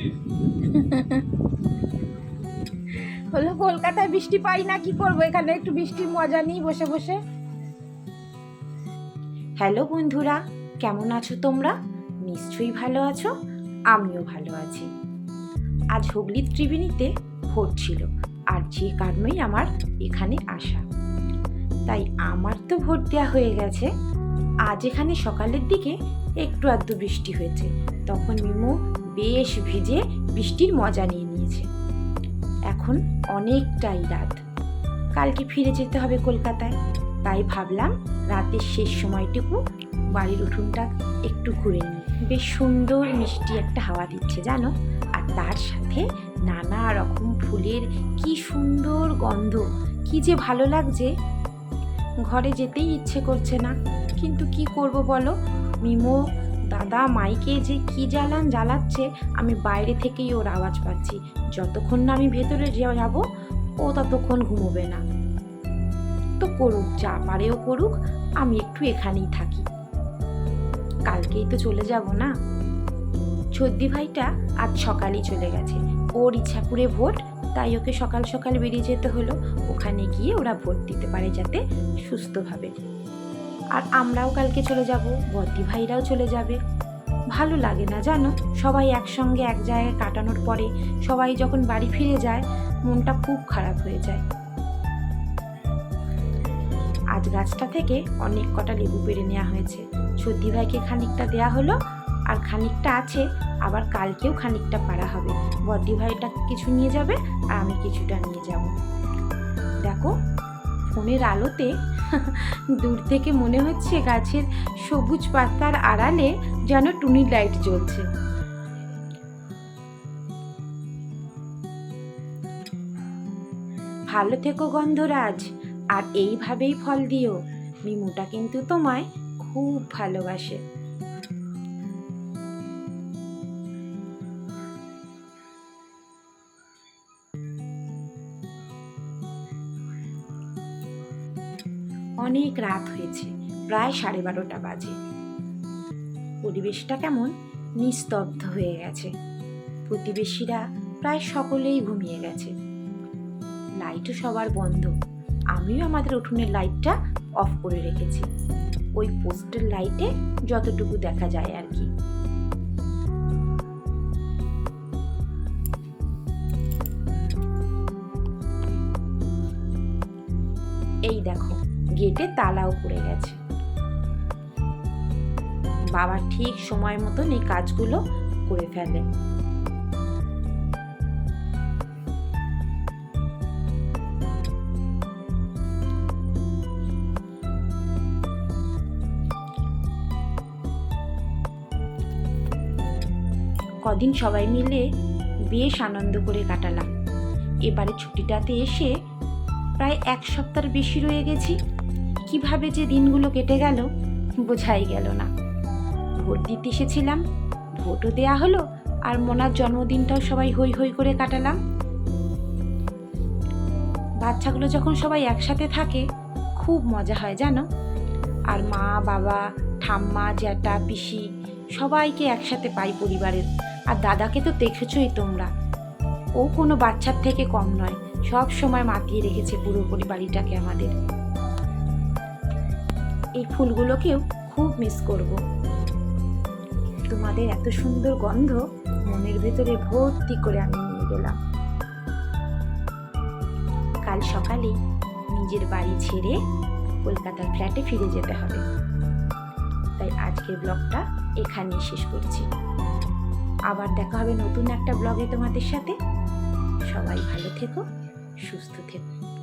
হলো কলকাতায় বৃষ্টি পাই না, কি করব? এখানে একটু বৃষ্টির মজা নিই বসে বসে। হ্যালো বন্ধুরা, কেমন আছো তোমরা? নিশ্চয়ই ভালো আছো, আমিও ভালো আছি। আজ হুগলির ত্রিবেণীতে ভোট ছিল, আর যে কারণেই আমার এখানে আসা। তাই আমার তো ভোট দেওয়া হয়ে গেছে। আজ এখানে সকালের দিকে একটু আধটু বৃষ্টি হয়েছে, তখন মিমো বেশ ভিজে বৃষ্টির মজা নিয়ে নিয়েছে। এখন অনেকটাই রাত। কালকে ফিরে যেতে হবে কলকাতায়। তাই ভাবলাম রাতের শেষ সময়টুকু বাড়ির উঠোনটা একটু ঘুরে নিই। বেশ সুন্দর মিষ্টি একটা হাওয়া দিচ্ছে, জানো? আর তার সাথে নানা রকম ফুলের কি সুন্দর গন্ধ। কি যে ভালো লাগছে। ঘরে যেতেই ইচ্ছে করছে না। কিন্তু কি করব বলো? মিমো দাদা মাইকে যে কি জ্বালান জ্বালাচ্ছে, আমি বাইরে থেকেই ওর আওয়াজ পাচ্ছি। যতক্ষণ না আমি ভেতরে যাব, ও ততক্ষণ ঘুমোবে না। তো করুক, যা পারেও করুক, আমি একটু এখানেই থাকি। কালকেই তো চলে যাব না? ছদ্দি ভাইটা আজ সকালেই চলে গেছে। ওর ইচ্ছাপুরে ভোট, তাই ওকে সকাল সকাল বেরিয়ে যেতে হলো। ওখানে গিয়ে ওরা ভোট দিতে পারে যাতে সুস্থভাবে। আর আমরাও কালকে চলে যাব বদ্দি ভাইরাও চলে যাবে। ভালো লাগে না জানো? সবাই একসঙ্গে এক জায়গায় কাটানোর পরে সবাই যখন বাড়ি ফিরে যায়, মনটা খুব খারাপ হয়ে যায়। আজ গাছটা থেকে অনেক কটা লেবু পেড়ে নেওয়া হয়েছে। সর্দি ভাইকে খানিকটা দেয়া হলো, আর খানিকটা আছে, আবার কালকেও খানিকটা পারা হবে। বদ্দি ভাইটা কিছু নিয়ে যাবে, আর আমি কিছুটা নিয়ে যাব। দেখো ফোনের আলোতে দূর থেকে মনে হচ্ছে গাছের সবুজ পাতার আড়ালে যেন টুনি লাইট জ্বলছে। ভালো থেকো গন্ধরাজ, আর এইভাবেই ফল দিও। মিমুটা কিন্তু তোমায় খুব ভালোবাসে। অনেক রাত হয়েছে, প্রায় সাড়ে বারোটা বাজে। পরিবেশটা কেমন? নিস্তব্ধ হয়ে গেছে। প্রতিবেশীরা প্রায় সকলেই ঘুমিয়ে গেছে। লাইটও সবার বন্ধ। আমিও আমাদের উঠোনের লাইটটা অফ করে রেখেছি। ওই পোস্টের লাইটে যতটুকু দেখা যায় আর কি। এই দেখো গেটে তালাও পড়ে গেছে। বাবা ঠিক সময় মতন এই কাজগুলো করে ফেলে। কদিন সবাই মিলে বেশ আনন্দ করে কাটালাম। এবারে ছুটিটাতে এসে প্রায় এক সপ্তাহ বেশি রয়ে গেছি। কীভাবে যে দিনগুলো কেটে গেল বোঝাই গেল না। ভোট দিতে এসেছিলাম, ভোটও দেয়া হলো, আর মোনার জন্মদিনটাও সবাই হই হই করে কাটালাম। বাচ্চাগুলো যখন সবাই একসাথে থাকে, খুব মজা হয় জানো? আর মা, বাবা, ঠাম্মা, জ্যাঠা, পিসি সবাইকে একসাথে পাই পরিবারের। আর দাদাকে তো দেখেছই তোমরা। ও কোনো বাচ্চার থেকে কম নয়, সব সময় মাতিয়ে রেখেছে পুরো পরিবারটাকে আমাদের। এই ফুলগুলোকেও খুব মিস করব। তোমাদের এত সুন্দর গন্ধ মনের ভেতরে ভর্তি করে আমি নিয়ে গেলাম। কাল সকালে নিজের বাড়ি ছেড়ে কলকাতার ফ্ল্যাটে ফিরে যেতে হবে। তাই আজকের ব্লগটা এখানেই শেষ করছি। আবার দেখা হবে নতুন একটা ব্লগে তোমাদের সাথে। সবাই ভালো থেকো, সুস্থ থেকো।